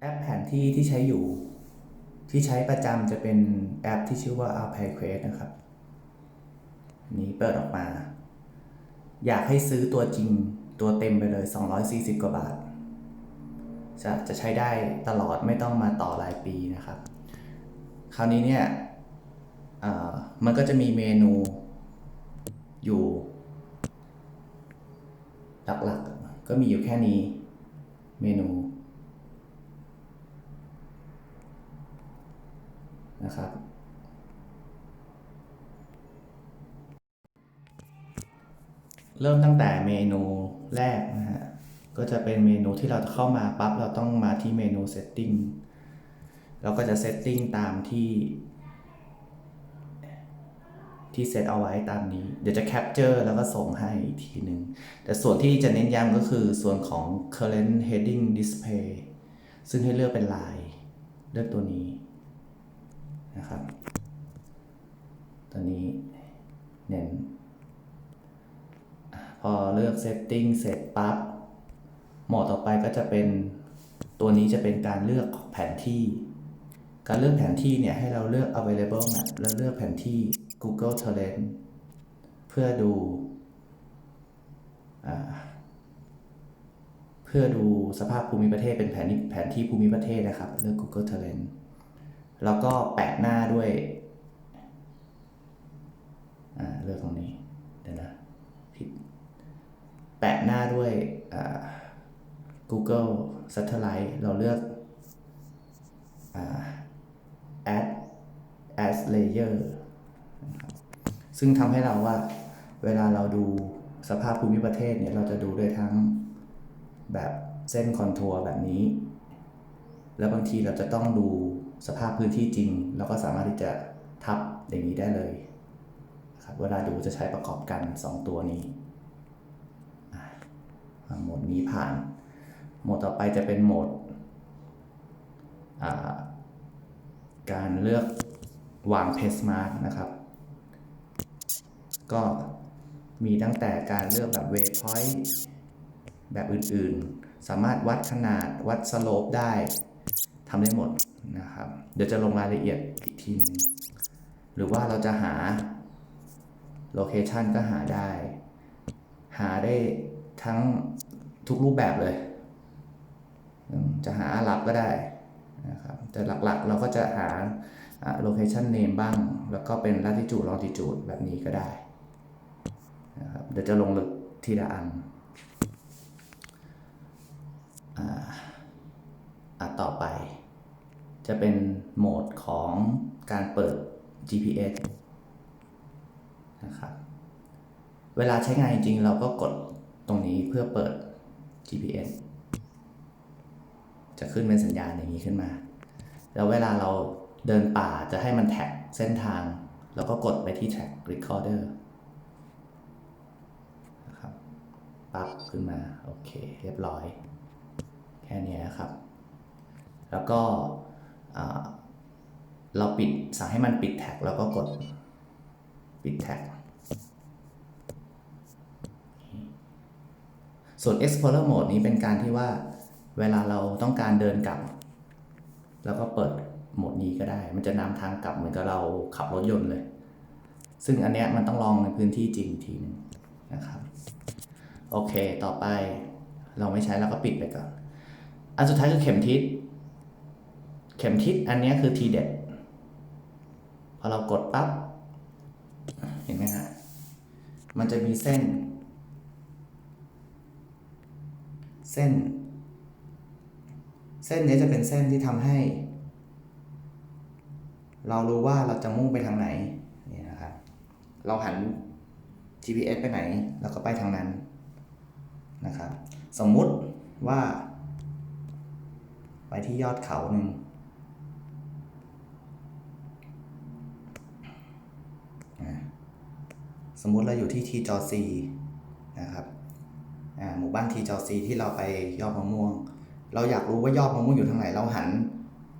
แอปแผนที่ที่ใช้อยู่ ที่ใช้ประจำจะเป็นแอปที่ชื่อว่า Alpine Quest นะครับนี้เปิดออกมา อยากให้ซื้อตัวจริงตัวเต็มไปเลย 240 กว่าบาท จะจะใช้ได้ตลอดไม่ต้องมาต่อรายปีนะครับ คราวนี้เนี่ยมันก็จะมีเมนูอยู่ หลักๆก็มีอยู่แค่นี้เมนู นะครับ เริ่มตั้งแต่เมนูแรกนะฮะ ก็จะเป็นเมนูที่เราจะเข้ามาปั๊บเราต้องมาที่เมนู setting เราก็จะ setting ตามที่ที่เซตเอาไว้ตามนี้ เดี๋ยวจะแคปเจอร์แล้วก็ส่งให้อีกทีหนึ่ง แต่ส่วนที่จะเน้นย้ำก็คือส่วนของ current heading display ซึ่งให้เลือกเป็นลาย เลือกตัวนี้นะครับ ตัวนี้เน้น พอเลือก setting เสร็จปั๊บหมดต่อไปก็จะเป็นตัวนี้จะเป็นการเลือกแผนที่ การเลือกแผนที่เนี่ยให้เราเลือก available map แล้วเลือกแผนที่ Google Terrain เพื่อดูอ่าเพื่อดูสภาพภูมิประเทศเป็นแผนแผนที่ภูมิประเทศนะครับ เลือก Google Terrain แล้วก็แปะหน้าด้วยเลือกตรงนี้เดี๋ยวนะ แปะหน้าด้วย Google Satellite เราเลือกอ add as layer ซึ่งทำให้เราว่าเวลาเราดูสภาพภูมิประเทศเนี่ย เราจะดูด้วยทั้งแบบเส้นคอนทัวร์แบบนี้ แล้วบางทีเราจะต้องดูสภาพพื้นที่จริง เราก็สามารถที่จะทับอย่างนี้ได้เลยครับเวลาดูจะใช้ประกอบกัน 2 ตัวนี้ ดนี้ผ่าน โหมดต่อไปจะเป็นโหมด การเลือกวางเพสมาร์กนะครับ ก็มีตั้งแต่การเลือกแบบเว y p พอยต์แบบอื่นๆ สามารถวัดขนาดวัดสโลปได้ทำได้หมดนะครับ เดี๋ยวจะลงรายละเอียดอีกทีหนึ่งหรือว่าเราจะหาโลเคชันก็หาได้ หาได้ทั้ง ทุกรูปแบบเลย จะหาอาหรับก็ได้นะครับแต่หลักๆเราก็จะหา location name บ้าง แล้วก็เป็น latitude longitude แบบนี้ก็ได้นะครับเดี๋ยวจะลงลึกทีละอันอ่าต่อไป จะเป็นโหมดของการเปิด GPS นะครับ เวลาใช้งานจริงๆ เราก็กดตรงนี้เพื่อเปิด GPS จะขึ้นเป็นสัญญาณอย่างนี้ขึ้นมา แล้วเวลาเราเดินป่าจะให้มันแท็กเส้นทางเราก็กดไปที่ track recorder นะครับปั๊บขึ้นมา โอเค เรียบร้อย แค่นี้นะครับ แล้วก็เราปิดสั่งให้มันปิดแท็กแล้วก็กดปิดแท็ก ส่วน Explorer Mode นี้เป็นการที่ว่าเวลาเราต้องการเดินกลับ แล้วก็เปิดโหมดนี้ก็ได้ มันจะนำทางกลับเหมือนกับเราขับรถยนต์เลย ซึ่งอันเนี้ยมันต้องลองในพื้นที่จริงทีนึงนะครับโอเค ต่อไปเราไม่ใช้แล้วก็ปิดไปก่อน อันสุดท้ายคือเข็มทิศ เข็มทิศอันนี้คือทีเด็ด พอเรากดปั๊บ เห็นไหมฮะ มันจะมีเส้น เส้น เส้นนี้จะเป็นเส้นที่ทำให้ เรารู้ว่าเราจะมุ่งไปทางไหนนี่นะครับ เราหัน GPS ไปไหนเราก็ไปทางนั้นนะครับ สมมุติว่า ไปที่ยอดเขาหนึ่งสมมุติเราอยู่ที่ทีจอซีนะครับ หมู่บ้านทีจอซีที่เราไปยอดมะม่วง เราอยากรู้ว่ายอดมะม่วงอยู่ทางไหน เราหัน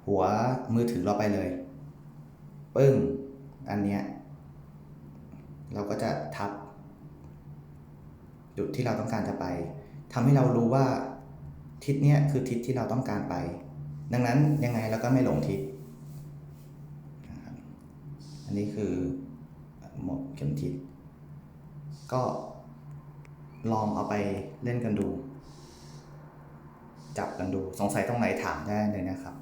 หัวมือถือเราไปเลยปึ้งอันเนี้ยเราก็จะทับ จุดที่เราต้องการจะไปทำให้เรารู้ว่าทิศเนี้ยคือทิศที่เราต้องการไป ดังนั้นยังไงเราก็ไม่หลงทิศนะครับอันนี้คือหมวกเข็มทิศก็ ลองเอาไปเล่นกันดู จับกันดู สงสัยตรงไหนถามได้เลยนะครับ